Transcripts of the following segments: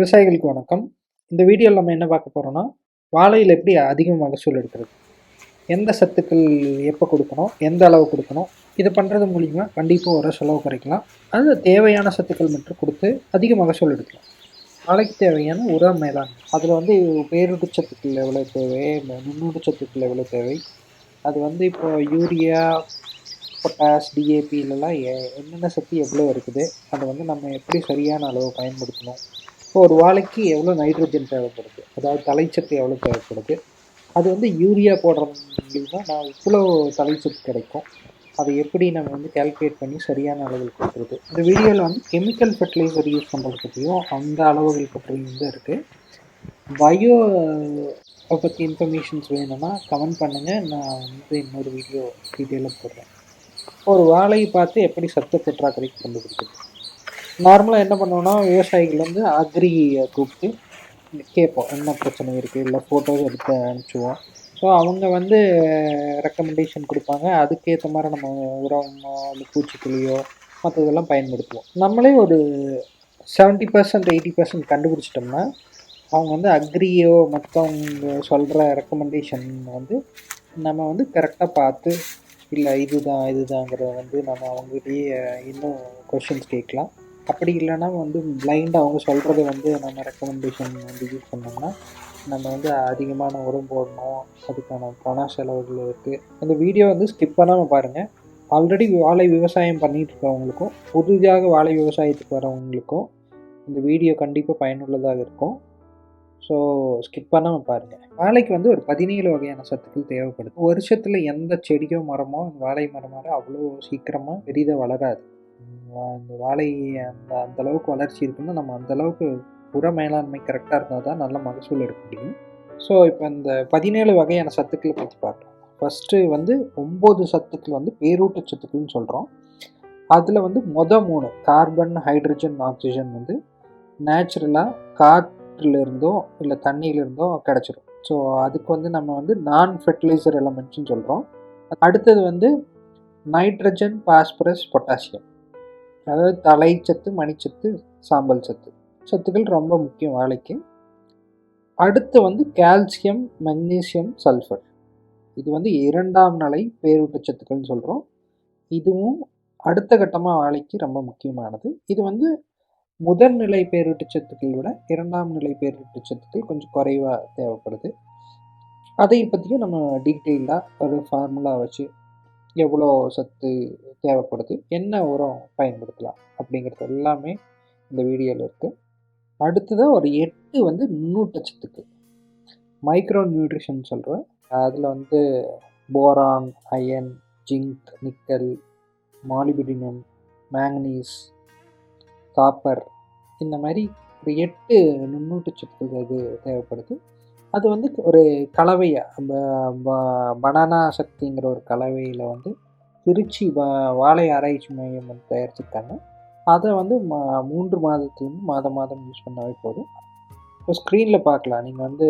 விவசாயிகளுக்கு வணக்கம். இந்த வீடியோவில் நம்ம என்ன பார்க்க போகிறோம்னா வாழையில் எப்படி அதிக மகசூல் எடுக்கிறது? எந்த சத்துக்கள் எப்போ கொடுக்கணும்? எந்த அளவு கொடுக்கணும்? இதை பண்ணுறது மூலிமா கண்டிப்பாக ஒரு செலவு குறைக்கலாம். அது தேவையான சத்துக்கள் மட்டும் கொடுத்து அதிக மகசூல் எடுக்கலாம். வாழைக்கு தேவையான உர மேலாண்மை. அதில் வந்து பேரூட்டு சத்துக்கள் எவ்வளோ தேவை? நுண்ணூட்டு சத்துக்கள் எவ்வளோ தேவை? அது வந்து இப்போ யூரியா பொட்டாஸ் டிஏபிலலாம் என்னென்ன சத்து எவ்வளோ இருக்குது? அதை வந்து நம்ம எப்படி சரியான அளவு பயன்படுத்தணும்? இப்போ ஒரு வாழைக்கு எவ்வளோ நைட்ரஜன் தேவைப்படுது? அதாவது தலைச்சத்து எவ்வளோ தேவைப்படுது? அது வந்து யூரியா போடுறதுனா மூலிமா நான் இவ்வளோ தலைச்சத்து கிடைக்கும். அதை எப்படி நம்ம வந்து கால்குலேட் பண்ணி சரியான அளவில் கொடுக்குறது? இந்த வீடியோவில் வந்து கெமிக்கல் ஃபர்டிலைசர் யூஸ் பண்ணுறது பற்றியும் அந்த அளவுகள் பற்றியும் தான் இருக்குது பயோ பற்றி இன்ஃபர்மேஷன்ஸ் வேணும்னா கமெண்ட் பண்ணுங்கள் நான் வந்து இன்னொரு வீடியோ டீட்டெயிலாக போடுறேன். ஒரு வாழையை பார்த்து எப்படி சத்து பற்றாக்குறைக்கு கொடுக்குறது நார்மலாக என்ன பண்ணுவோம்னா விவசாயிகள் வந்து அக்ரியை கூப்பிட்டு கேட்போம் என்ன பிரச்சனை இருக்குது இல்லை ஃபோட்டோஸ் எடுத்து அனுப்பிச்சுவோம் ஸோ அவங்க வந்து ரெக்கமெண்டேஷன் கொடுப்பாங்க. அதுக்கேற்ற மாதிரி நம்ம உரமோ இல்லை பூச்சிக்கொல்லியோ மற்றதெல்லாம் பயன்படுத்துவோம். நம்மளே ஒரு செவன்ட்டி பர்சன்ட் எயிட்டி பர்சன்ட் கண்டுபிடிச்சிட்டோம்னா அவங்க வந்து அக்ரியோ மற்றவங்க சொல்கிற ரெக்கமெண்டேஷன் வந்து நம்ம வந்து கரெக்டாக பார்த்து இல்லை இதுதான் இதுதாங்கிறத வந்து நம்ம அவங்ககிட்டயே இன்னும் கொஷின்ஸ் கேட்கலாம். அப்படி இல்லைன்னா வந்து பிளைண்டாக அவங்க சொல்கிறத வந்து நம்ம ரெக்கமெண்டேஷன் வந்து யூஸ் பண்ணோம்னா நம்ம வந்து அதிகமான உரம் போடணும் அதுக்கான பண செலவுகள் இருக்குது இந்த வீடியோ வந்து ஸ்கிப் பண்ணாமல் பாருங்கள் ஆல்ரெடி வாழை விவசாயம் பண்ணிகிட்டு இருக்கிறவங்களுக்கும் புதிதாக வாழை விவசாயத்துக்கு வரவங்களுக்கும் இந்த வீடியோ கண்டிப்பாக பயனுள்ளதாக இருக்கும். ஸோ ஸ்கிப் பண்ணாமல் பாருங்கள் வாழைக்கு வந்து ஒரு பதினேழு வகையான சத்துக்கள் தேவைப்படுது. வருஷத்தில் எந்த செடியோ மரமோ வாழை மரமாக அவ்வளோ சீக்கிரமாக பெரிதாக வளராது. இந்த வாழை அந்த அந்த அளவுக்கு வளர்ச்சி இருக்குன்னா நம்ம அந்த அளவுக்கு உர மேலாண்மை கரெக்டாக இருந்தால் தான் நல்ல மகசூல் எடுக்க முடியும். ஸோ இப்போ இந்த பதினேழு வகையான சத்துக்களை பற்றி பார்க்கலாம். ஃபஸ்ட்டு வந்து ஒம்பது சத்துக்கள் வந்து பேரூட்ட சத்துக்கள்னு சொல்கிறோம் அதில் வந்து மொதல் மூணு கார்பன் ஹைட்ரஜன் ஆக்சிஜன் வந்து நேச்சுரலாக காற்றுலேருந்தோ இல்லை தண்ணியிலேருந்தோ கிடச்சிரும். ஸோ அதுக்கு வந்து நம்ம வந்து நான் ஃபெர்டிலைசர் எலமெண்ட்ஸ்னு சொல்கிறோம் அடுத்தது வந்து நைட்ரஜன் பாஸ்பரஸ் பொட்டாசியம் அதாவது தலைச்சத்து மணிச்சத்து சாம்பல் சத்து. சத்துக்கள் ரொம்ப முக்கியம் வாழைக்கு. அடுத்து வந்து கால்சியம் மெக்னீசியம் சல்ஃபர் இது வந்து இரண்டாம் நிலை பேரூட்டச்சத்துக்கள்னு சொல்கிறோம் இதுவும் அடுத்த கட்டமாக வாழைக்கு ரொம்ப முக்கியமானது. இது வந்து முதல் நிலை பேரூட்டச்சத்துக்கள் விட இரண்டாம் நிலை பேரூட்டச்சத்துக்கள் கொஞ்சம் குறைவாக தேவைப்படுது. அதை பற்றியும் நம்ம டீட்டெயிலாக ஒரு ஃபார்முலா வச்சு எவ்வளோ சத்து தேவைப்படுது என்ன உரம் பயன்படுத்தலாம் அப்படிங்கிறது எல்லாமே இந்த வீடியோவில் இருக்குது அடுத்ததாக ஒரு எட்டு வந்து நுண்ணூட்டச்சத்துக்கு மைக்ரோ நியூட்ரிஷன் சொல்கிறேன் அதில் வந்து boron iron zinc nickel molybdenum manganese copper இந்த மாதிரி ஒரு எட்டு நுண்ணூட்டச்சத்துக்கள் அது தேவைப்படுது? அது வந்து ஒரு கலவையாக பனானா சக்திங்கிற ஒரு கலவையில் வந்து திருச்சி வா வாழை ஆராய்ச்சி மையம் வந்து தயாரிச்சிருக்காங்க. அதை வந்து மா மூன்று மாதத்துலேருந்து மாதம் மாதம் யூஸ் பண்ணாவே போதும். இப்போ ஸ்க்ரீனில் பார்க்கலாம். நீங்கள் வந்து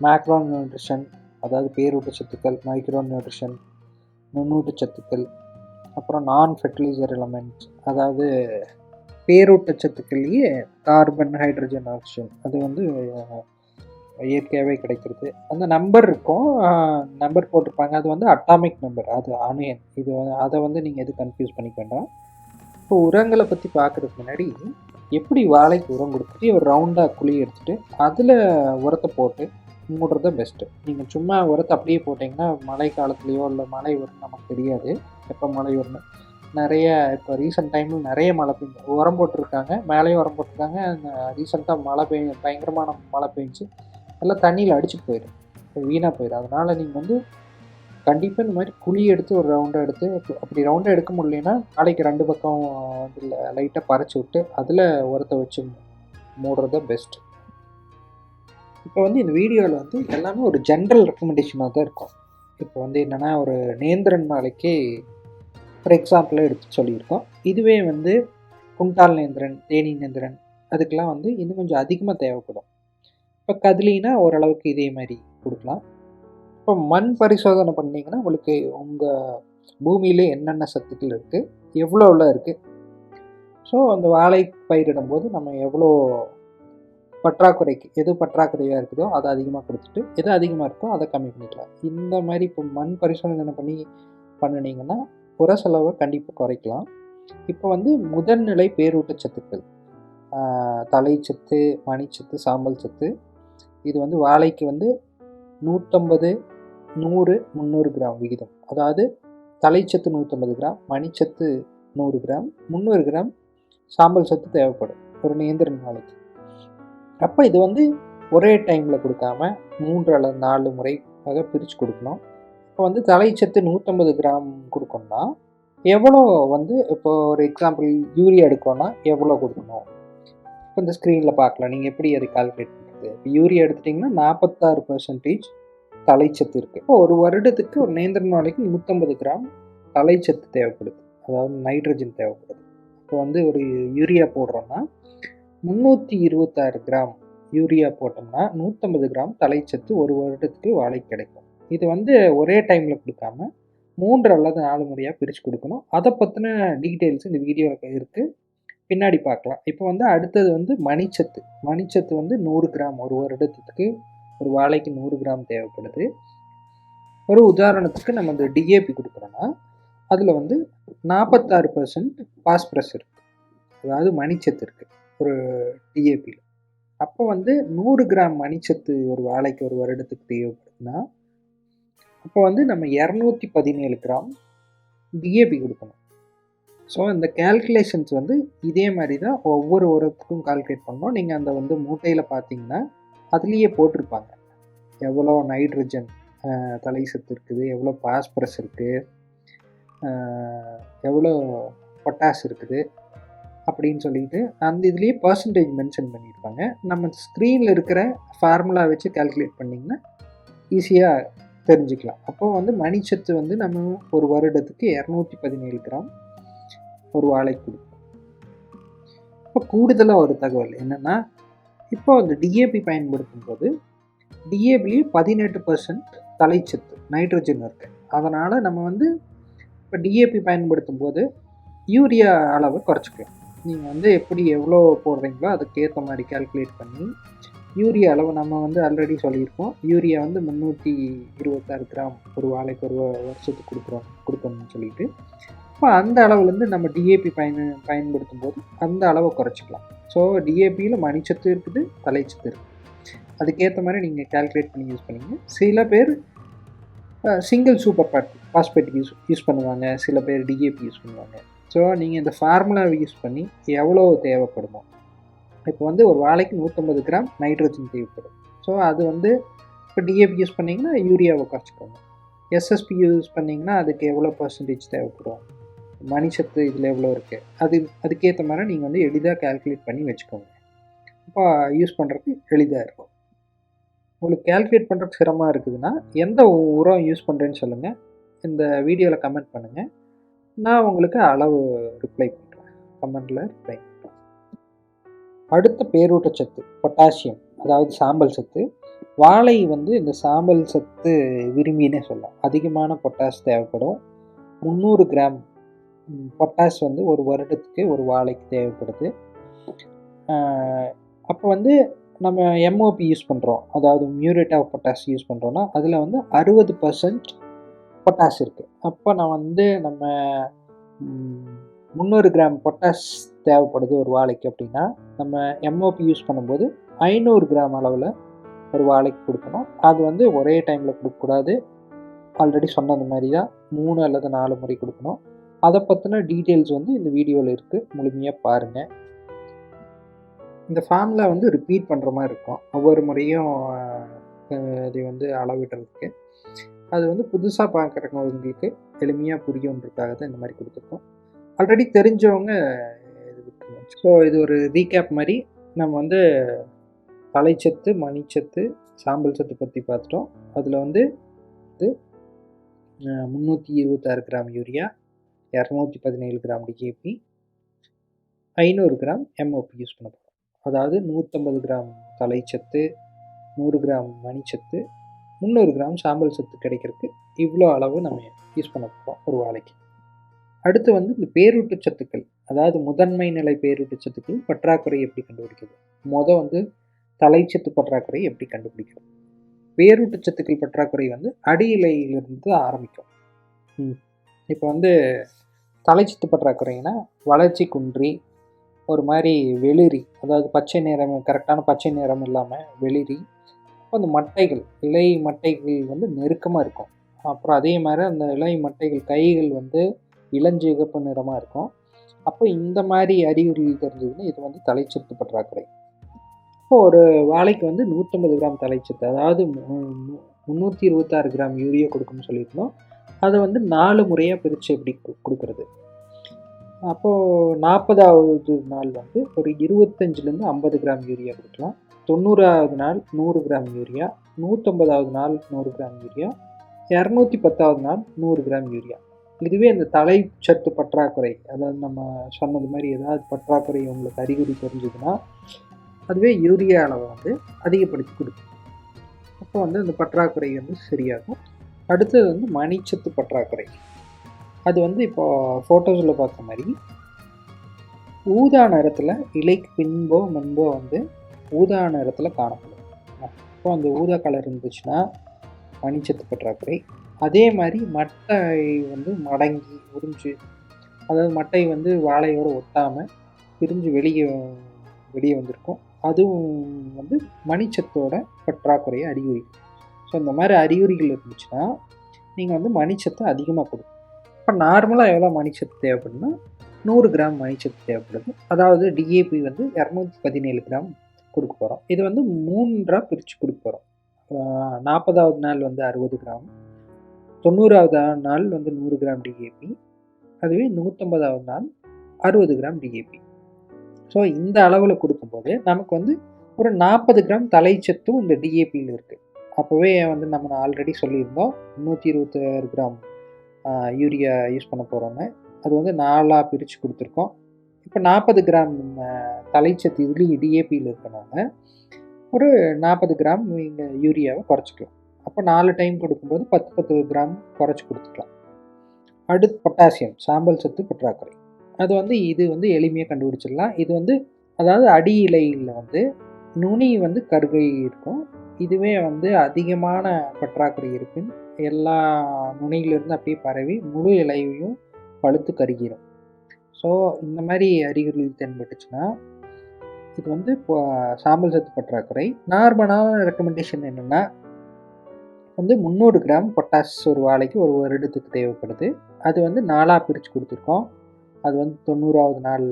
மேக்ரோன் நியூட்ரிஷன் அதாவது பேரூட்ட சத்துக்கள் மைக்ரோ நியூட்ரிஷன் நுண்ணூட்ட சத்துக்கள் அப்புறம் நான் ஃபெர்டிலைசர் எலமெண்ட்ஸ் அதாவது பேரூட்ட சத்துக்கள்லேயே கார்பன் ஹைட்ரஜன் ஆக்சிஜன் அது வந்து இயற்கையாகவே கிடைக்கிறது. அந்த நம்பர் இருக்கும். நம்பர் போட்டிருப்பாங்க. அது வந்து அட்டாமிக் நம்பர் அது ஆனியன் இது அதை வந்து நீங்கள் எது கன்ஃபியூஸ் பண்ணிக்க வேண்டாம். இப்போ உரங்களை பற்றி பார்க்குறதுக்கு முன்னாடி எப்படி வாழைக்கு உரம் கொடுத்துட்டு ஒரு ரவுண்டாக குழி எடுத்துகிட்டு அதில் உரத்தை போட்டு மூடுறது பெஸ்ட்டு நீங்கள் சும்மா உரத்தை அப்படியே போட்டிங்கன்னா மழை காலத்துலேயோ இல்லை மழை வரும் நமக்கு தெரியாது. எப்போ மழை வரணும் நிறைய இப்போ ரீசெண்ட் டைமில் நிறைய மழை பெஞ்சு உரம் போட்டிருக்காங்க. மேலேயும் உரம் போட்டிருக்காங்க. ரீசெண்டாக மழை பெய் பயங்கரமான மழை பெஞ்சு எல்லாம் தண்ணியில் அடிச்சு போயிடும் வீணாக போயிடும் அதனால் நீங்கள் வந்து கண்டிப்பாக இந்த மாதிரி குழி எடுத்து ஒரு ரவுண்டாக எடுத்து அப்படி ரவுண்டாக எடுக்க முடியலன்னா நாளைக்கு ரெண்டு பக்கம் இதில் லைட்டாக பறிச்சு விட்டு அதில் உரத்தை வச்சு மூடுறது பெஸ்ட் இப்போ வந்து இந்த வீடியோவில் வந்து எல்லாமே ஒரு ஜென்ரல் ரெக்கமெண்டேஷனாக தான் இருக்கும். இப்போ வந்து என்னென்னா ஒரு நேந்திரன் நாளைக்கு ஃபார் எக்ஸாம்பிளாக எடுத்து சொல்லியிருக்கோம். இதுவே வந்து குண்டால் நேந்திரன் தேனி நேந்திரன் அதுக்கெலாம் வந்து இன்னும் கொஞ்சம் அதிகமாக தேவைப்படும். இப்போ கதிலினா ஓரளவுக்கு இதே மாதிரி கொடுக்கலாம். இப்போ மண் பரிசோதனை பண்ணிங்கன்னா உங்களுக்கு உங்கள் பூமியில் என்னென்ன சத்துக்கள் இருக்குது எவ்வளோ இருக்குது ஸோ அந்த வாழை பயிரிடும்போது நம்ம எவ்வளோ பற்றாக்குறைக்கு எது பற்றாக்குறையாக இருக்குதோ அதை அதிகமாக கொடுத்துட்டு எது அதிகமாக இருக்கோ அதை கம்மி பண்ணிக்கலாம். இந்த மாதிரி இப்போ மண் பரிசோதனை பண்ணி பண்ணினீங்கன்னா புற செலவை கண்டிப்பாக குறைக்கலாம். இப்போ வந்து முதல்நிலை பேரூட்டச்சத்துக்கள் தலைச்சத்து மணிச்சத்து சாம்பல் சத்து இது வந்து வாழைக்கு வந்து நூற்றம்பது நூறு முந்நூறு கிராம் விகிதம். அதாவது தலைச்சத்து நூற்றம்பது கிராம் மணிச்சத்து நூறு கிராம் முந்நூறு கிராம் சாம்பல் சத்து தேவைப்படும் ஒரு நேந்திரன் நாளைக்கு. அப்போ இது வந்து ஒரே டைமில் கொடுக்காம மூன்று அல்லது நாலு முறையாக பிரித்து கொடுக்கணும். இப்போ வந்து தலைச்சத்து நூற்றம்பது கிராம் கொடுக்கணும்னா எவ்வளோ வந்து இப்போ ஒரு எக்ஸாம்பிள் யூரியா எடுக்கணும்னா எவ்வளோ கொடுக்கணும்? இப்போ இந்த ஸ்க்ரீனில் பார்க்கலாம். நீங்கள் எப்படி அதை கால்குலேட் இருக்குது இப்போ யூரியா எடுத்துட்டிங்கன்னா நாற்பத்தாறு பர்சன்டேஜ் தலைச்சத்து இருக்குது இப்போ ஒரு வருடத்துக்கு ஒரு நேந்திரன் நாளைக்கு நூற்றம்பது கிராம் தலைச்சத்து தேவைப்படுது. அதாவது நைட்ரஜன் தேவைப்படுது. இப்போ வந்து ஒரு யூரியா போடுறோன்னா முந்நூற்றி இருபத்தாறு கிராம் யூரியா போட்டோம்னா நூற்றம்பது கிராம் தலைச்சத்து ஒரு வருடத்துக்கு வாழை கிடைக்கும். இது வந்து ஒரே டைமில் கொடுக்காம மூன்று அல்லது நாலு முறையாக பிரித்து கொடுக்கணும். அதை பற்றின டீட்டெயில்ஸ் இந்த வீடியோவில் இருக்குது பின்னாடி பார்க்கலாம். இப்போ வந்து அடுத்தது வந்து மணிச்சத்து. மணிச்சத்து வந்து நூறு கிராம். ஒரு வருடத்துக்கு ஒரு வாழைக்கு நூறு கிராம் தேவைப்படுது. ஒரு உதாரணத்துக்கு நம்ம இந்த டிஏபி கொடுக்குறோன்னா அதில் வந்து நாற்பத்தாறு பர்சன்ட் பாஸ்பரஸ் இருக்குது அதாவது மணிச்சத்து இருக்குது ஒரு டிஏபியில் அப்போ வந்து நூறு கிராம் மணிச்சத்து ஒரு வாழைக்கு ஒரு வருடத்துக்கு தேவைப்படுதுன்னா அப்போ வந்து நம்ம இரநூத்தி பதினேழு கிராம் டிஏபி கொடுக்கணும். ஸோ இந்த கேல்குலேஷன்ஸ் வந்து இதே மாதிரி தான் ஒவ்வொரு உரத்துக்கும் கால்குலேட் பண்ணோம் நீங்கள் அந்த வந்து மூட்டையில் பார்த்தீங்கன்னா அதுலேயே போட்டிருப்பாங்க. எவ்வளோ நைட்ரஜன் தலை சத்து இருக்குது எவ்வளோ பாஸ்பரஸ் இருக்குது எவ்வளோ பொட்டாஸ் இருக்குது அப்படின்னு சொல்லிட்டு அந்த இதுலேயே பர்சன்டேஜ் மென்ஷன் பண்ணியிருப்பாங்க. நம்ம ஸ்க்ரீனில் இருக்கிற ஃபார்முலா வச்சு கால்குலேட் பண்ணிங்கன்னா ஈஸியாக தெரிஞ்சுக்கலாம். அப்போ வந்து மணிச்சத்து வந்து நம்ம ஒரு வருடத்துக்கு இரநூத்தி பதினேழு கிராம் ஒரு வாழை கொடுக்கும். இப்போ கூடுதலாக ஒரு தகவல் என்னென்னா இப்போ அந்த டிஏபி பயன்படுத்தும் போது டிஏபிலேயே பதினெட்டு பர்சன்ட் தலைச்சத்து நைட்ரஜன் இருக்கு. அதனால் நம்ம வந்து இப்போ டிஏபி பயன்படுத்தும் போது யூரியா அளவை குறைச்சிக்கலாம். நீங்கள் வந்து எப்படி எவ்வளோ போடுறீங்களோ அதுக்கேற்ற மாதிரி கால்குலேட் பண்ணி யூரியா அளவு நம்ம வந்து ஆல்ரெடி சொல்லியிருக்கோம். யூரியா வந்து முந்நூற்றி இருபத்தாறு கிராம் ஒரு வாழைக்கு ஒரு வருஷத்துக்கு கொடுக்குறோம் கொடுக்கணும்னு சொல்லிட்டு இப்போ அந்த அளவுலேருந்து நம்ம டிஏபி பயன் பயன்படுத்தும் போது அந்த அளவை குறைச்சிக்கலாம். ஸோ டிஏபியில் மணிச்சத்து இருக்குது தலைச்சத்து இருக்குது அதுக்கேற்ற மாதிரி நீங்கள் கால்குலேட் பண்ணி யூஸ் பண்ணிங்க. சில பேர் சிங்கிள் சூப்பர் பாட் பாஸ்பேட் யூஸ் யூஸ் பண்ணுவாங்க. சில பேர் டிஏபி யூஸ் பண்ணுவாங்க. ஸோ நீங்கள் இந்த ஃபார்முலாவை யூஸ் பண்ணி எவ்வளோ தேவைப்படுமோ இப்போ வந்து ஒரு வாழைக்கு நூற்றம்பது கிராம் நைட்ரஜன் தேவைப்படும். ஸோ அது வந்து இப்போ டிஏபி யூஸ் பண்ணிங்கன்னா யூரியாவை குறைச்சிக்கோங்க. எஸ்எஸ்பி யூஸ் பண்ணிங்கன்னா அதுக்கு எவ்வளோ பர்சன்டேஜ் தேவைப்படும்? மணிச்சத்து இதில் எவ்வளோ இருக்குது அது அதுக்கேற்ற மாதிரி நீங்கள் வந்து எளிதாக கேல்குலேட் பண்ணி வச்சுக்கோங்க. அப்போ யூஸ் பண்ணுறதுக்கு எளிதாக இருக்கும். உங்களுக்கு கால்குலேட் பண்ணுறதுக்கு சிரமமாக இருக்குதுன்னா எந்த உரம் யூஸ் பண்ணுறேன்னு சொல்லுங்கள் இந்த வீடியோவில் கமெண்ட் பண்ணுங்கள் நான் உங்களுக்கு அளவு ரிப்ளை பண்ணுறேன் கமெண்டில் ரிப்ளை பண்ணுறேன் அடுத்த பேரூட்டச்சத்து பொட்டாசியம் அதாவது சாம்பல் சத்து. வாழை வந்து இந்த சாம்பல் சத்து விரும்பினே சொல்லலாம் அதிகமான பொட்டாஸ் தேவைப்படும். முந்நூறு கிராம் பொட்டாஷ் வந்து ஒரு வருடத்துக்கு ஒரு வாழைக்கு தேவைப்படுது. அப்போ வந்து நம்ம எம்ஓபி யூஸ் பண்ணுறோம் அதாவது மியூரேட் ஆஃப் பொட்டாஷ் யூஸ் பண்ணுறோன்னா அதில் வந்து அறுபது பர்சன்ட் பொட்டாஷ் இருக்குது அப்போ நான் வந்து நம்ம முந்நூறு கிராம் பொட்டாஷ் தேவைப்படுது ஒரு வாழைக்கு அப்படின்னா நம்ம எம்ஓபி யூஸ் பண்ணும்போது ஐநூறு கிராம் அளவில் ஒரு வாழைக்கு கொடுக்கணும். அது வந்து ஒரே டைமில் கொடுக்கக்கூடாது. ஆல்ரெடி சொன்னது மாதிரி தான் மூணு அல்லது நாலு முறை கொடுக்கணும். அதை பற்றின டீட்டெயில்ஸ் வந்து இந்த வீடியோவில் இருக்குது முழுமையாக பாருங்கள் இந்த ஃபார்மில் வந்து ரிப்பீட் பண்ணுற மாதிரி இருக்கும். ஒவ்வொரு முறையும் இதை வந்து அளவிடுறதுக்கு. அது வந்து புதுசாக பார்க்குறவங்களுக்கு எளிமையாக புரியுன்றதுக்காக தான் இந்த மாதிரி கொடுத்துருக்கோம். ஆல்ரெடி தெரிஞ்சவங்க இது விட்டுருவோம். ஸோ இது ஒரு ரீகேப் மாதிரி. நம்ம வந்து தலைச்சத்து மணிச்சத்து சாம்பல் சத்து பற்றி பார்த்துட்டோம். அதில் வந்து இது முந்நூற்றி இருபத்தாறு கிராம் யூரியா இரநூத்தி பதினேழு கிராம் டிகேபி ஐநூறு கிராம் எம்ஓபி யூஸ் பண்ண போகிறோம் அதாவது நூற்றம்பது கிராம் தலைச்சத்து நூறு கிராம் மணிச்சத்து முந்நூறு கிராம் சாம்பல் சத்து கிடைக்கிறதுக்கு இவ்வளோ அளவு நம்ம யூஸ் பண்ண போகிறோம் ஒரு வாழைக்கு. அடுத்து வந்து இந்த பேரூட்டு சத்துக்கள் அதாவது முதன்மை நிலை பேரூட்டு சத்துக்கள் பற்றாக்குறை எப்படி கண்டுபிடிக்கிறது? மொதல் வந்து தலைச்சத்து பற்றாக்குறை எப்படி கண்டுபிடிக்கிறது வேரூட்டச்சத்துக்கள் பற்றாக்குறை வந்து அடியிலையிலிருந்து ஆரம்பிக்கும். இப்போ வந்து தலைச்சித்து பற்றாக்குறைனா வளர்ச்சி குன்றி ஒரு மாதிரி வெளிரி அதாவது பச்சை நிறம் கரெக்டான பச்சை நிறம் இல்லாமல் வெளிரி அப்போ அந்த மட்டைகள் இலை மட்டைகள் வந்து நெருக்கமாக இருக்கும். அப்புறம் அதே மாதிரி அந்த இலை மட்டைகள் கைகள் வந்து இளஞ்சிகப்பு நிறமாக இருக்கும். அப்போ இந்த மாதிரி அறிகுறிகள் தெரிஞ்சதுன்னா இது வந்து தலைச்சத்து பற்றாக்குறை இப்போ ஒரு வாழைக்கு வந்து நூற்றம்பது கிராம் தலைச்சத்து அதாவது முந்நூற்றி இருபத்தாறு கிராம் யூரியா கொடுக்கணும்னு சொல்லியிருந்தோம். அதை வந்து நாலு முறையாக பிரித்து எப்படி கொடுக்குறது? அப்போது நாற்பதாவது நாள் வந்து ஒரு இருபத்தஞ்சிலேருந்து ஐம்பது கிராம் யூரியா கொடுக்கலாம். தொண்ணூறாவது நாள் நூறு கிராம் யூரியா நூற்றம்பதாவது நாள் நூறு கிராம் யூரியா இரநூத்தி பத்தாவது நாள் நூறு கிராம் யூரியா. இதுவே இந்த தலைச்சத்து பற்றாக்குறை அதாவது நம்ம சொன்னது மாதிரி ஏதாவது பற்றாக்குறை உங்களுக்கு அறிகுறி தெரிஞ்சதுன்னா அதுவே யூரியா அளவை வந்து அதிகப்படுத்தி கொடுக்கும். அப்போ வந்து அந்த பற்றாக்குறை வந்து சரியாகும். அடுத்தது வந்து மணிச்சத்து பற்றாக்குறை. அது வந்து இப்போ ஃபோட்டோஸில் பார்த்த மாதிரி ஊதா நிறத்தில் இலைக்கு பின்போ முன்போ வந்து ஊதா நிறத்தில் காணப்படும். அப்போ அந்த ஊதா கலர் இருந்துச்சுன்னா மணிச்சத்து பற்றாக்குறை. அதே மாதிரி மட்டை வந்து மடங்கி உறிஞ்சு அதாவது மட்டை வந்து வாழையோடு ஒட்டாமல் பிரிஞ்சு வெளியே வெளியே வந்திருக்கும். அதுவும் வந்து மணிச்சத்தோட பற்றாக்குறையை அறிகுறி. ஸோ இந்த மாதிரி அறிகுறிகள் இருந்துச்சுன்னா நீங்கள் வந்து மணிச்சத்தை அதிகமாக கொடுக்கணும் இப்போ நார்மலாக எவ்வளோ மணிச்சத்து தேவைப்படுதுன்னா நூறு கிராம் மணிச்சத்து தேவைப்படுது. அதாவது டிஏபி வந்து இரநூத்தி பதினேழு கிராம் கொடுக்க போகிறோம் இது வந்து மூன்றாக பிரித்து கொடுக்க போகிறோம் நாற்பதாவது நாள் வந்து அறுபது கிராம். தொண்ணூறாவது நாள் வந்து நூறு கிராம் டிஏபி அதுவே நூற்றம்பதாவது நாள் அறுபது கிராம் டிஏபி ஸோ இந்த அளவில் கொடுக்கும்போது நமக்கு வந்து ஒரு நாற்பது கிராம் தலைச்சத்தும் இந்த டிஏபியில் இருக்குது அப்போவே வந்து நம்ம ஆல்ரெடி சொல்லியிருந்தோம் நூற்றி இருபத்தாறு கிராம் யூரியா யூஸ் பண்ண போகிறோன்னு அது வந்து நாலாக பிரித்து கொடுத்துருக்கோம். இப்போ நாற்பது கிராம் தலைச்சத்து இதுலேயும் டிஏபியில் இருக்கனால ஒரு நாற்பது கிராம் நீங்கள் யூரியாவை குறைச்சிக்கலாம். அப்போ நாலு டைம் கொடுக்கும்போது பத்து பத்து கிராம் குறைச்சி கொடுத்துக்கலாம். அடுத்து பொட்டாசியம் சாம்பல் சத்து பற்றாக்குறை. அது வந்து இது வந்து எளிமையாக கண்டுபிடிச்சிடலாம். இது வந்து அதாவது அடி இலையில் வந்து நுனி வந்து கருகை இருக்கும். இதுவே வந்து அதிகமான பற்றாக்குறை இருக்கும் எல்லா நுனியிலிருந்து அப்படியே பரவி முழு இலையையும் பழுத்து கருகிடும் ஸோ இந்த மாதிரி அறிகுறிகள் தென்பட்டுச்சுன்னா இது வந்து இப்போ சாம்பல் சத்து பற்றாக்குறை. நார்மலான ரெக்கமெண்டேஷன் என்னென்னா வந்து முந்நூறு கிராம் பொட்டாஸ் ஒரு வாழைக்கு ஒரு வருடத்துக்கு தேவைப்படுது. அது வந்து நாலாக பிரித்து கொடுத்துருக்கோம். அது வந்து தொண்ணூறாவது நாள்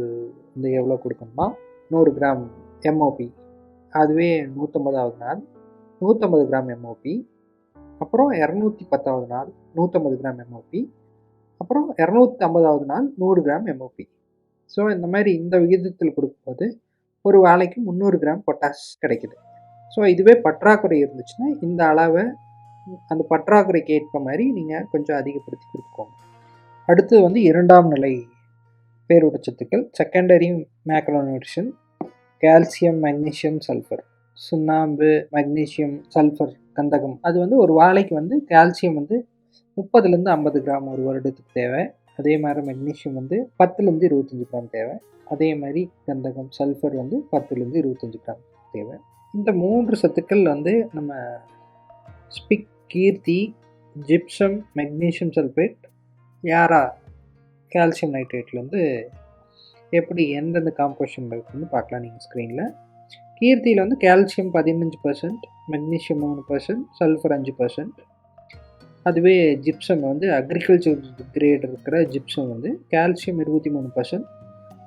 வந்து எவ்வளோ கொடுக்கணுமா நூறு கிராம் எம்ஓபி அதுவே நூற்றம்பதாவது நாள். நூற்றம்பது கிராம் எம்ஓபி அப்புறம் இரநூத்தி பத்தாவது நாள் நூற்றம்பது கிராம் எம்ஓபி அப்புறம் இரநூத்தி ஐம்பதாவது நாள் நூறு கிராம் எம்ஓபி ஸோ இந்த மாதிரி இந்த விகிதத்தில் கொடுக்கும்போது ஒரு வேலைக்கு முந்நூறு கிராம் பொட்டாஸ் கிடைக்குது. ஸோ இதுவே பற்றாக்குறை இருந்துச்சுன்னா இந்த அளவை அந்த பற்றாக்குறைக்கு ஏற்ப மாதிரி நீங்கள் கொஞ்சம் அதிகப்படுத்தி கொடுத்துக்கோங்க. அடுத்தது வந்து இரண்டாம் நிலை பேரூட்டச்சத்துக்கள் secondary macronutrition calcium magnesium sulphur சுண்ணாம்பு மக்னீசியம் சல்ஃபர் கந்தகம். அது வந்து ஒரு வாழைக்கு வந்து கால்சியம் வந்து முப்பதுலேருந்து ஐம்பது கிராம் ஒரு வருடத்துக்கு தேவை. அதே மாதிரி மெக்னீஷியம் வந்து பத்துலேருந்து இருபத்தஞ்சி கிராம் தேவை. அதே மாதிரி கந்தகம் சல்ஃபர் வந்து பத்துலேருந்து இருபத்தஞ்சி கிராம் தேவை. இந்த மூன்று சத்துக்கள் வந்து நம்ம SPIC Keerthi gypsum magnesium sulphate Yara calcium நைட்ரேட்லேருந்து எப்படி எந்தெந்த காம்போசிஷன் இருக்குன்னு பார்க்கலாம். நீங்கள் ஸ்க்ரீனில் கீர்த்தியில் வந்து கால்சியம் பதினஞ்சு பர்சன்ட் மெக்னீஷியம் மூணு பர்சன்ட் சல்ஃபர் அஞ்சு பர்சன்ட் அதுவே ஜிப்சம் வந்து அக்ரிகல்ச்சர் கிரேட் இருக்கிற ஜிப்சம் வந்து கால்சியம் இருபத்தி மூணு பர்சன்ட்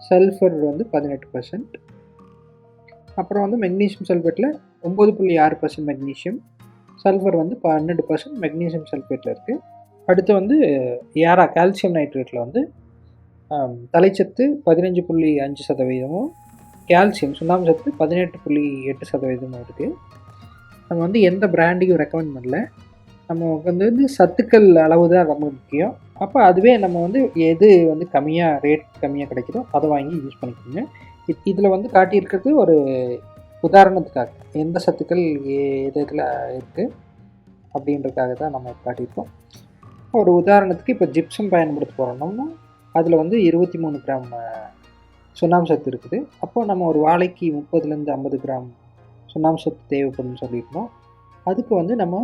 சல்ஃபர் வந்து பதினெட்டு பர்சன்ட் அப்புறம் வந்து மெக்னீசியம் சல்ஃபேட்டில் ஒம்பது புள்ளி ஆறு பர்சன்ட் மெக்னீஷியம் சல்ஃபர் வந்து பன்னெண்டு பர்சன்ட் மெக்னீஷியம் சல்ஃபேட்டில் இருக்குது அடுத்து வந்து ஏரா கால்சியம் நைட்ரேட்டில் வந்து தலைச்சத்து பதினஞ்சு புள்ளி அஞ்சு சதவீதமும் கால்சியம் சுண்ணாம்பு சத்து பதினெட்டு புள்ளி எட்டு சதவீதமும் இருக்குது நம்ம வந்து எந்த பிராண்டையும் ரெக்கமெண்ட் பண்ணல. நம்ம வந்து வந்து சத்துக்கள் அளவு தான் ரொம்ப முக்கியம். அப்போ அதுவே நம்ம வந்து எது வந்து கம்மியாக ரேட் கம்மியாக கிடைக்குதோ அதை வாங்கி யூஸ் பண்ணிக்கோங்க. இதில் வந்து காட்டியிருக்கிறது ஒரு உதாரணத்துக்காக எந்த சத்துக்கள் எது இதில் இருக்குது அப்படின்றதுக்காக தான் நம்ம காட்டியிருக்கோம். ஒரு உதாரணத்துக்கு இப்போ ஜிப்சம் பயன்படுத்த போகிறோம்னா அதில் வந்து இருபத்தி மூணு கிராம் சுண்ணாம்பு சத்து இருக்குது. அப்போது நம்ம ஒரு வாழைக்கு முப்பதுலேருந்து ஐம்பது கிராம் சுண்ணாம்பு சத்து தேவைப்படும்னு சொல்லியிருந்தோம். அதுக்கு வந்து நம்ம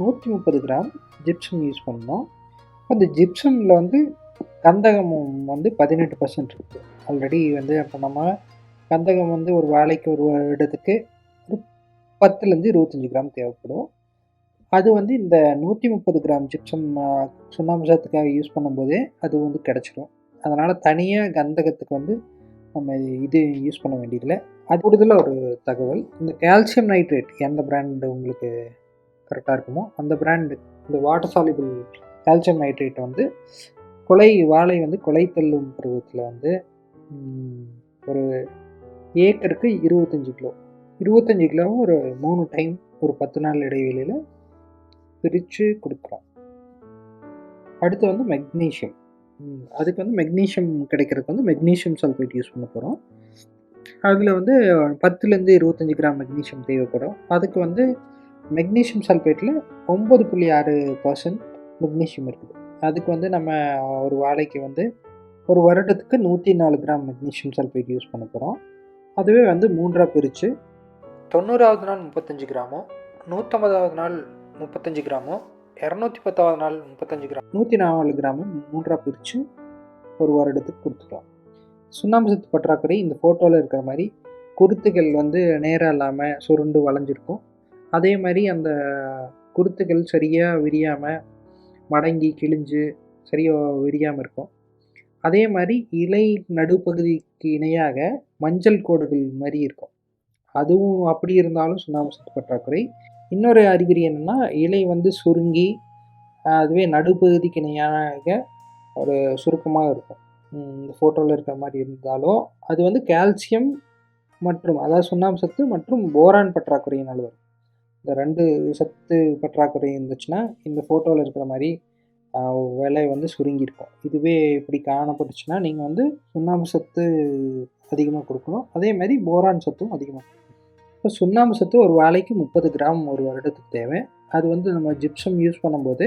நூற்றி முப்பது கிராம் ஜிப்சம் யூஸ் பண்ணோம். அந்த ஜிப்சமில் வந்து கந்தகம் வந்து பதினெட்டு பர்சன்ட் இருக்குது ஆல்ரெடி வந்து அப்போ நம்ம கந்தகம் வந்து ஒரு வாழைக்கு ஒரு இடத்துக்கு ஒரு பத்துலேருந்து இருபத்தஞ்சி கிராம் தேவைப்படும். அது வந்து இந்த நூற்றி முப்பது கிராம் ஜிப்சம் சுண்ணாம்பு சத்துக்காக யூஸ் பண்ணும்போதே அது வந்து கிடச்சிடும் அதனால் தனியாக கந்தகத்துக்கு வந்து நம்ம இது யூஸ் பண்ண வேண்டியதில்லை. அது கூடுதல ஒரு தகவல். இந்த கால்சியம் நைட்ரேட் எந்த பிராண்டு உங்களுக்கு கரெக்டாக இருக்குமோ அந்த பிராண்டு இந்த வாட்டர் சாலிபிள் கால்சியம் நைட்ரேட் வந்து கொலை வாழை வந்து கொலை தள்ளும் பருவத்தில் வந்து ஒரு ஏக்கருக்கு இருபத்தஞ்சி கிலோ. இருபத்தஞ்சி கிலோவும் ஒரு மூணு டைம் ஒரு பத்து நாள் இடைவெளியில் பிரித்து கொடுக்குறோம். அடுத்து வந்து மெக்னீஷியம் அதுக்கு வந்து மெக்னீஷியம் கிடைக்கிறதுக்கு வந்து மெக்னீஷியம் சல்ஃபேட் யூஸ் பண்ண போகிறோம் அதில் வந்து பத்துலேருந்து இருபத்தஞ்சி கிராம் மெக்னீஷியம் தேவைப்படும். அதுக்கு வந்து மெக்னீஷியம் சல்ஃபேட்டில் ஒம்பது புள்ளி ஆறு பர்சன்ட் மெக்னீஷியம் இருக்குது. அதுக்கு வந்து நம்ம ஒரு வாழைக்கு வந்து ஒரு வருடத்துக்கு நூற்றி நாலு கிராம் மெக்னீஷியம் சல்ஃபேட் யூஸ் பண்ண போகிறோம் அதுவே வந்து மூன்றாக பிரித்து தொண்ணூறாவது நாள் முப்பத்தஞ்சு கிராமும் நூற்றம்பதாவது நாள் முப்பத்தஞ்சு கிராமும் இரநூத்தி பத்தாவது நாள் முப்பத்தஞ்சு கிராம். நூற்றி நாலு கிராமும் மூன்றாக பிரித்து ஒரு வருடத்துக்கு கொடுத்துக்கலாம் சுண்ணாம்பு சத்து பற்றாக்குறை இந்த ஃபோட்டோவில் இருக்கிற மாதிரி குருத்துகள் வந்து நேராக இல்லாமல் சுருண்டு வளைஞ்சிருக்கும். அதே மாதிரி அந்த குருத்துகள் சரியாக விரியாமல் மடங்கி கிழிஞ்சு சரியாக விரியாமல் இருக்கும். அதே மாதிரி இலை நடுப்பகுதிக்கு இணையாக மஞ்சள் கோடுகள் மாதிரி இருக்கும். அதுவும் அப்படி இருந்தாலும் சுண்ணாம்பு சத்து பற்றாக்குறை இன்னொரு அறிகுறி என்னென்னா இலை வந்து சுருங்கி அதுவே நடுப்பகுதிக்கு இணையாக ஒரு சுருக்கமாக இருக்கும். இந்த ஃபோட்டோவில் இருக்கிற மாதிரி இருந்தாலும் அது வந்து கால்சியம் மற்றும் அதாவது சுண்ணாம்பு சத்து மற்றும் போரான் பற்றாக்குறையினால் வரும் இந்த ரெண்டு சத்து பற்றாக்குறை இருந்துச்சுன்னா இந்த ஃபோட்டோவில் இருக்கிற மாதிரி விலை வந்து சுருங்கியிருக்கும் இதுவே இப்படி காணப்பட்டுச்சுன்னா நீங்கள் வந்து சுண்ணாம்பு சத்து அதிகமாக கொடுக்கணும். அதே மாதிரி போரான் சத்தும் அதிகமாக கொடுக்கணும். இப்போ சுண்ணாம்பு சத்து ஒரு வாழைக்கு முப்பது கிராம் ஒரு வருடத்துக்கு தேவை. அது வந்து நம்ம ஜிப்சம் யூஸ் பண்ணும்போது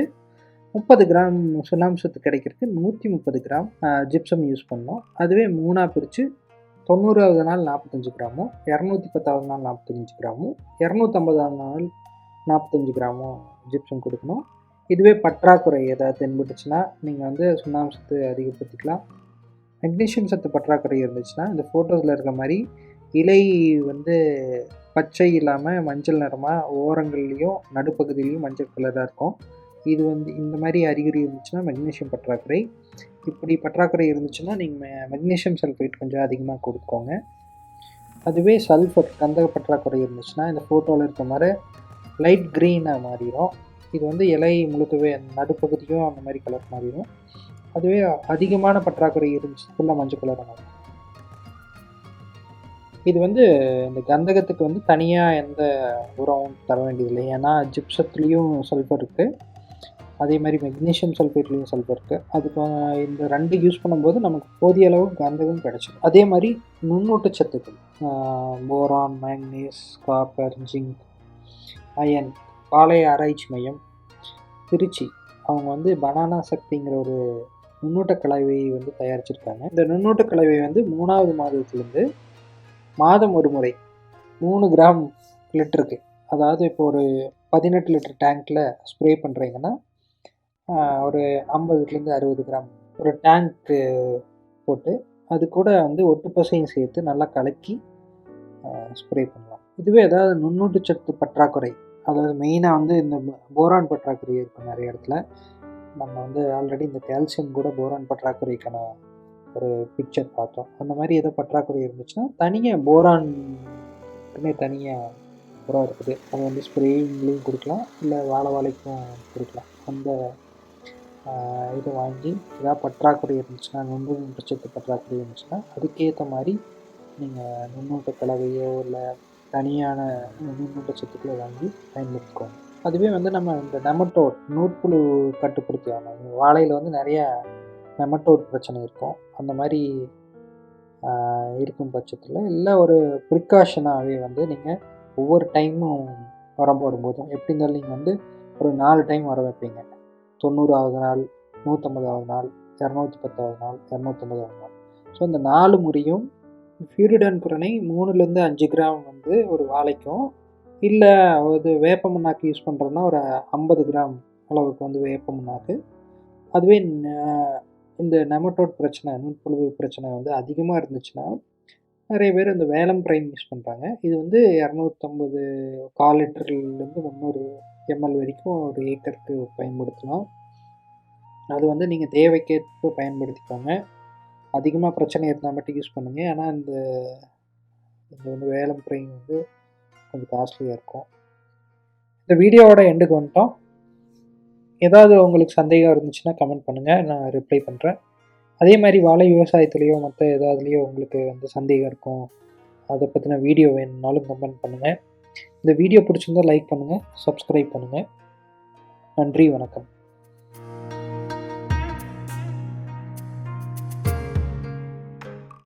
முப்பது கிராம் சுண்ணாம்பு சத்து கிடைக்கிறதுக்கு நூற்றி முப்பது கிராம் ஜிப்சம் யூஸ் பண்ணோம் அதுவே மூணாக பிரித்து தொண்ணூறாவது நாள் நாற்பத்தஞ்சு கிராமும் இரநூத்தி பத்தாவது நாள் நாற்பத்தஞ்சு கிராமும் இரநூத்தம்பதாவது நாள் நாற்பத்தஞ்சு கிராமும் ஜிப்சம் கொடுக்கணும். இதுவே பற்றாக்குறை ஏதாவது தென்பட்டுச்சுன்னா நீங்கள் வந்து சுண்ணாம்பு சத்து அதிகப்படுத்திக்கலாம். மெக்னீஷியம் சத்து பற்றாக்குறை இருந்துச்சுன்னா இந்த ஃபோட்டோஸில் இருக்க மாதிரி இலை வந்து பச்சை இல்லாமல் மஞ்சள் நிறமாக ஓரங்கள்லேயும் நடுப்பகுதியிலையும் மஞ்சள் கலராக இருக்கும். இது வந்து இந்த மாதிரி அறிகுறி இருந்துச்சுன்னா மெக்னீஷியம் பற்றாக்குறை. இப்படி பற்றாக்குறை இருந்துச்சுன்னா நீங்கள் மெக்னீஷியம் சல்ஃபேட் கொஞ்சம் அதிகமாக கொடுத்துக்கோங்க. அதுவே சல்ஃபர் கந்தக பற்றாக்குறை இருந்துச்சுன்னா இந்த ஃபோட்டோவில் இருக்க மாதிரி லைட் க்ரீனாக மாறிடும் இது வந்து இலை முழுக்கவே நடுப்பகுதியும் அந்த மாதிரி கலர் மாறிடும் அதுவே அதிகமான பற்றாக்குறை இருந்துச்சு ஃபுல்லாக மஞ்சள் கலராக மாறும் இது வந்து இந்த கந்தகத்துக்கு வந்து தனியாக எந்த உரம் தர வேண்டியதில்லை. ஏன்னா ஜிப்சத்துலேயும் சல்ஃபர் இருக்குது அதே மாதிரி மெக்னீஷியம் சல்ஃபேட்லேயும் சல்ஃபர் இருக்குது அதுக்கு இந்த ரெண்டு யூஸ் பண்ணும்போது நமக்கு போதிய அளவு கந்தகம் கிடச்சிடும் அதே மாதிரி நுண்ணூட்ட சத்துக்கள் boron manganese copper zinc iron பாளைய ஆராய்ச்சி மையம் திருச்சி அவங்க வந்து பனானா சக்திங்கிற ஒரு நுண்ணூட்ட கலவையை வந்து தயாரிச்சிருக்காங்க. இந்த நுண்ணூட்ட கலவை வந்து மூணாவது மாதத்துலேருந்து மாதம் ஒரு முறை மூணு கிராம் லிட்டருக்கு அதாவது இப்போ ஒரு பதினெட்டு லிட்டர் டேங்க்கில் ஸ்ப்ரே பண்ணுறீங்கன்னா ஒரு ஐம்பதுலேருந்து அறுபது கிராம் ஒரு டேங்க்கு போட்டு அது கூட வந்து ஒட்டு பசையும் சேர்த்து நல்லா கலக்கி ஸ்ப்ரே பண்ணலாம். இதுவே ஏதாவது நுண்ணூட்டச்சத்து பற்றாக்குறை அதாவது மெயினாக வந்து இந்த போரான் பற்றாக்குறை இருக்கும் நிறைய இடத்துல. நம்ம வந்து ஆல்ரெடி இந்த கால்சியம் கூட போரான் பற்றாக்குறைக்கான ஒரு பிக்சர் பார்த்தோம். அந்த மாதிரி ஏதோ பற்றாக்குறை இருந்துச்சுன்னா தனியாக போரான்மே தனியாக உரம் இருக்குது. அது வந்து ஸ்ப்ரேயிங்லேயும் கொடுக்கலாம் இல்லை வாழை வாழைக்கும் கொடுக்கலாம். அந்த இதை வாங்கி ஏதாவது பற்றாக்குறை இருந்துச்சுன்னா நுண்ணூட்டச்சத்து பற்றாக்குறை இருந்துச்சுன்னா அதுக்கேற்ற மாதிரி நீங்கள் நுண்ணூட்ட கலவையோ இல்லை தனியான நுண்ணூட்ட சத்துக்களை வாங்கி பயன்படுத்திக்கோங்க. அதுவே வந்து நம்ம இந்த நெமட்டோட் நூற்புழு கட்டுப்படுத்தி ஆகணும். வாழையில் வந்து நிறையா நெமட்டோட் பிரச்சனை இருக்கும். அந்த மாதிரி இருக்கும் பட்சத்தில் இல்லை ஒரு ப்ரிகாஷனாகவே வந்து நீங்கள் ஒவ்வொரு டைமும் உரம் போடும்போதும் எப்படி இருந்தாலும் நீங்கள் வந்து ஒரு நாலு டைம் வர வைப்பீங்க. தொண்ணூறாவது நாள் நூற்றம்பதாவது நாள் இரநூத்தி பத்தாவது நாள் இரநூத்தம்பதாவது நாள். ஸோ இந்த நாலு முறையும் ஃபியூரிடன் புறனை மூணுலேருந்து அஞ்சு கிராம் வந்து ஒரு வாழைக்கும். இல்லை அது வேப்ப மண்ணாக்கு யூஸ் பண்ணுறோன்னா ஒரு ஐம்பது கிராம் அளவுக்கு வந்து வேப்ப மண்ணாக்கு. அதுவே இந்த நெமட்டோட் பிரச்சனை நுண்புழு பிரச்சனை வந்து அதிகமாக இருந்துச்சுன்னா நிறைய பேர் இந்த வேலம் பிரைம் யூஸ் பண்ணுறாங்க இது வந்து இரநூத்தம்பது கால் லிட்டர்லேருந்து முந்நூறு எம்எல் வரைக்கும் ஒரு ஏக்கருக்கு பயன்படுத்தலாம். அது வந்து நீங்கள் தேவைக்கேற்ப பயன்படுத்திக்கோங்க. அதிகமாக பிரச்சனை இருந்தால் மட்டும் யூஸ் பண்ணுங்கள் ஏன்னா இந்த இந்த வந்து வேலம் பிரைம் வந்து கொஞ்சம் காஸ்ட்லியாக இருக்கும். இந்த வீடியோவோட எண்டுக்கு வந்துட்டோம். ஏதாவது உங்களுக்கு சந்தேகம் இருந்துச்சுன்னா கமெண்ட் பண்ணுங்கள் நான் ரிப்ளை பண்ணுறேன் அதே மாதிரி வாழை விவசாயத்துலேயோ மற்ற ஏதாவதுலேயோ உங்களுக்கு வந்து சந்தேகம் இருக்கும் அதை பற்றின வீடியோ வேணும்னாலும் கமெண்ட் பண்ணுங்கள் இந்த வீடியோ பிடிச்சிருந்தா லைக் பண்ணுங்கள் சப்ஸ்கிரைப் பண்ணுங்கள் நன்றி வணக்கம்.